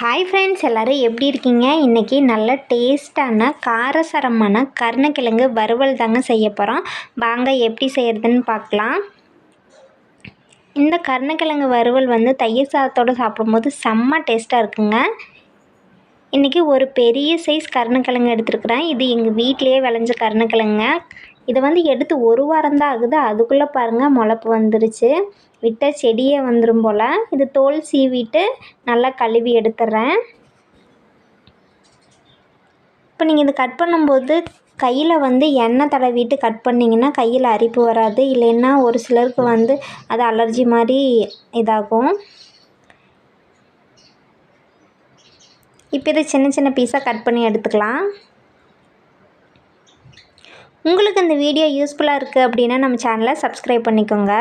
Hi friends எல்லோரும் எப்படி இருக்கீங்க? இன்றைக்கி நல்ல டேஸ்டான காரசாரமான கருணக்கிழங்கு வறுவல் தாங்க செய்ய போகிறோம் வாங்க எப்படி செய்கிறதுன்னு பார்க்கலாம். இந்த கருணக்கிழங்கு வறுவல் வந்து தயிர் சாதத்தோடு சாப்பிடும்போது செம்ம டேஸ்ட்டாக இருக்குங்க. இன்றைக்கி ஒரு பெரிய சைஸ் கருணக்கிழங்கு எடுத்துருக்குறேன். இது எங்கள் வீட்டிலையே விளைஞ்ச கருணக்கிழங்க. இதை வந்து எடுத்து ஒரு வாரம் தான் ஆகுது. அதுக்குள்ளே பாருங்கள் முளப்பு வந்துருச்சு. விட்ட செடியே வந்துடும் போல். இது தோல் சீவிட்டு நல்லா கழுவி எடுத்துடுறேன் இப்போ நீங்கள் இது கட் பண்ணும்போது கையில் வந்து எண்ணெய் தடவிட்டு கட் பண்ணிங்கன்னா கையில் அரிப்பு வராது. இல்லைன்னா ஒரு சிலருக்கு வந்து அது அலர்ஜி மாதிரி இதாகும். இப்போ இதை சின்ன சின்ன பீஸாக கட் பண்ணி எடுத்துக்கலாம். உங்களுக்கு இந்த வீடியோ யூஸ்ஃபுல்லாக இருக்குது அப்படின்னா நம்ம சேனலை சப்ஸ்கிரைப் பண்ணிக்கோங்க.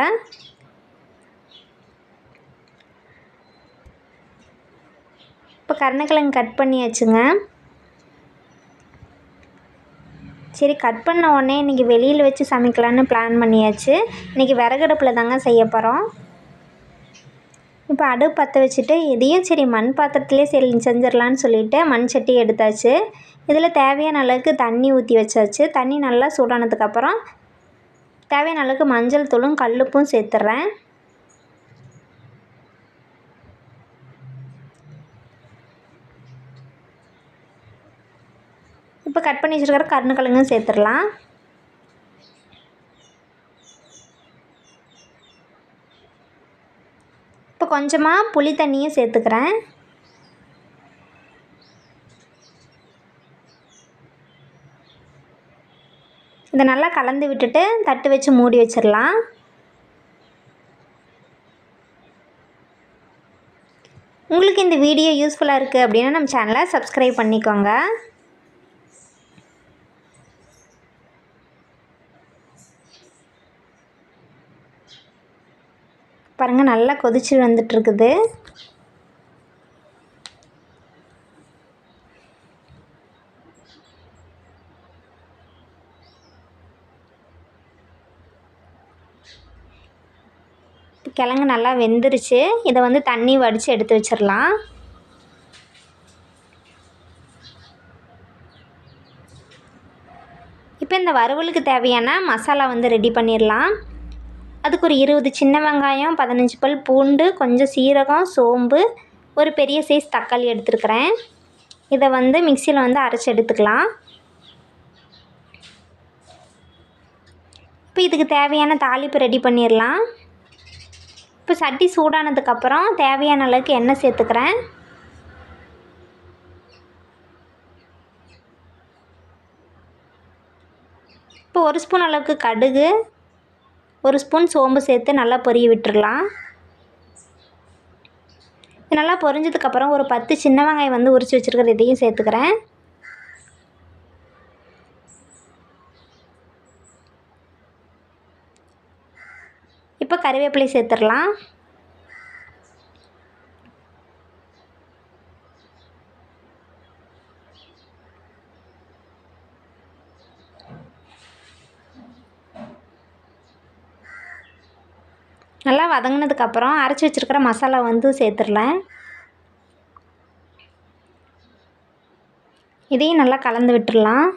இப்போ கருணக்கிழங்கு கட் பண்ணியாச்சுங்க. சரி கட் பண்ண உடனே இன்றைக்கி வெளியில் வச்சு சமைக்கலான்னு பிளான் பண்ணியாச்சு. இன்றைக்கி விறகடுப்பில் தாங்க செய்ய போகிறோம் இப்போ அடுப்பு பற்ற வச்சுட்டு இதையும் சரி மண் பாத்திரத்துலேயே சரி செஞ்சிடலான்னு சொல்லிவிட்டு மண் சட்டி எடுத்தாச்சு. இதில் தேவையான அளவுக்கு தண்ணி ஊற்றி வச்சாச்சு. தண்ணி நல்லா சூடானதுக்கப்புறம் தேவையான அளவுக்கு மஞ்சள் தூளும் கல்லுப்பும் சேர்த்துட்றேன் இப்போ கட் பண்ணி வச்சுருக்கிற கருணக்கிழங்கும் சேர்த்துடலாம். இப்போ கொஞ்சமாக புளி தண்ணியும் சேர்த்துக்கிறேன். இதை நல்லா கலந்து விட்டுட்டு தட்டு வச்சு மூடி வச்சிடலாம். உங்களுக்கு இந்த வீடியோ யூஸ்ஃபுல்லாக இருக்குது அப்படின்னா நம்ம சேனலை சப்ஸ்கிரைப் பண்ணிக்கோங்க. பாருங்கள் நல்லா கொதிச்சு வந்துட்டுருக்குது. கிழங்கு நல்லா வெந்துருச்சு. இதை வந்து தண்ணி வடித்து எடுத்து வச்சிடலாம் இப்போ இந்த வறுவலுக்கு தேவையான மசாலா வந்து ரெடி பண்ணிடலாம் அதுக்கு ஒரு இருபது சின்ன வெங்காயம் பதினஞ்சு பல் பூண்டு கொஞ்சம் சீரகம் சோம்பு ஒரு பெரிய சைஸ் தக்காளி எடுத்துருக்கிறேன். இதை வந்து மிக்சியில் வந்து அரைச்சி எடுத்துக்கலாம். இப்போ இதுக்கு தேவையான தாளிப்பு ரெடி பண்ணிடலாம் இப்போ சட்டி சூடானதுக்கப்புறம் தேவையான அளவுக்கு எண்ணெய் சேர்த்துக்கிறேன். இப்போ ஒரு ஸ்பூன் அளவுக்கு கடுகு ஒரு ஸ்பூன் சோம்பு சேர்த்து நல்லா பொரிய விட்டுடலாம் இது நல்லா பொரிஞ்சதுக்கப்புறம் ஒரு பத்து சின்ன வெங்காயம் வந்து உரித்து வச்சுருக்கிற இதையும் சேர்த்துக்கிறேன். இப்போ கறிவேப்பிலை சேர்த்துடலாம். நல்லா வதங்கினதுக்கப்புறம் அரைச்சி வச்சுருக்கிற மசாலா வந்து சேர்த்துடலாம். இதையும் நல்லா கலந்து விட்டுடலாம்.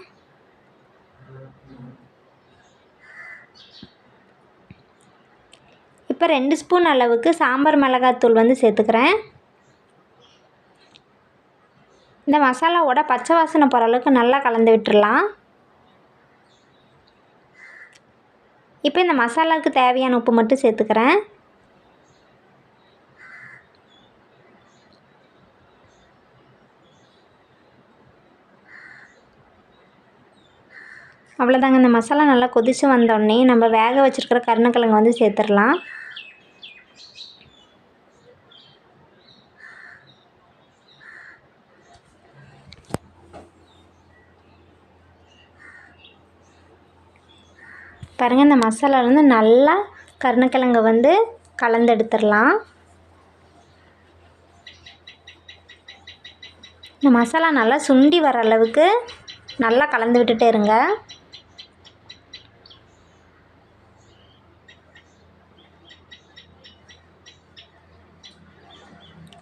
இப்போ ரெண்டு ஸ்பூன் அளவுக்கு சாம்பார் மிளகாத்தூள் வந்து சேர்த்துக்கிறேன். இந்த மசாலாவோட பச்சை வாசனை போகிற அளவுக்கு நல்லா கலந்து விட்டுடலாம். இப்போ இந்த மசாலாவுக்கு தேவையான உப்பு மட்டும் சேர்த்துக்கிறேன். அவ்வளோதாங்க. இந்த மசாலா நல்லா கொதித்து வந்தோடனே நம்ம வேக வச்சுருக்கிற கருணக்கிழங்கு வந்து சேர்த்துடலாம். பாருங்கள் இந்த மசாலாலேருந்து நல்லா கருணக்கிழங்கு வந்து கலந்து எடுத்துடலாம் இந்த மசாலா நல்லா சுண்டி வர அளவுக்கு நல்லா கலந்து விட்டுட்டே இருங்க.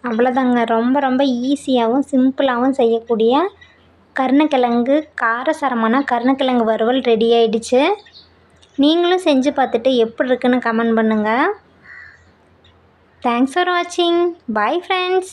அவ்வளோதாங்க ரொம்ப ரொம்ப ஈஸியாகவும் சிம்பிளாகவும் செய்யக்கூடிய கருணக்கிழங்கு காரசாரமான கருணக்கிழங்கு வறுவல் ரெடி ஆயிடுச்சு. நீங்களும் செஞ்சு பார்த்துட்டு எப்படி இருக்குன்னு கமெண்ட் பண்ணுங்கள் தேங்க்ஸ் ஃபார் வாட்சிங் பாய் ஃப்ரெண்ட்ஸ்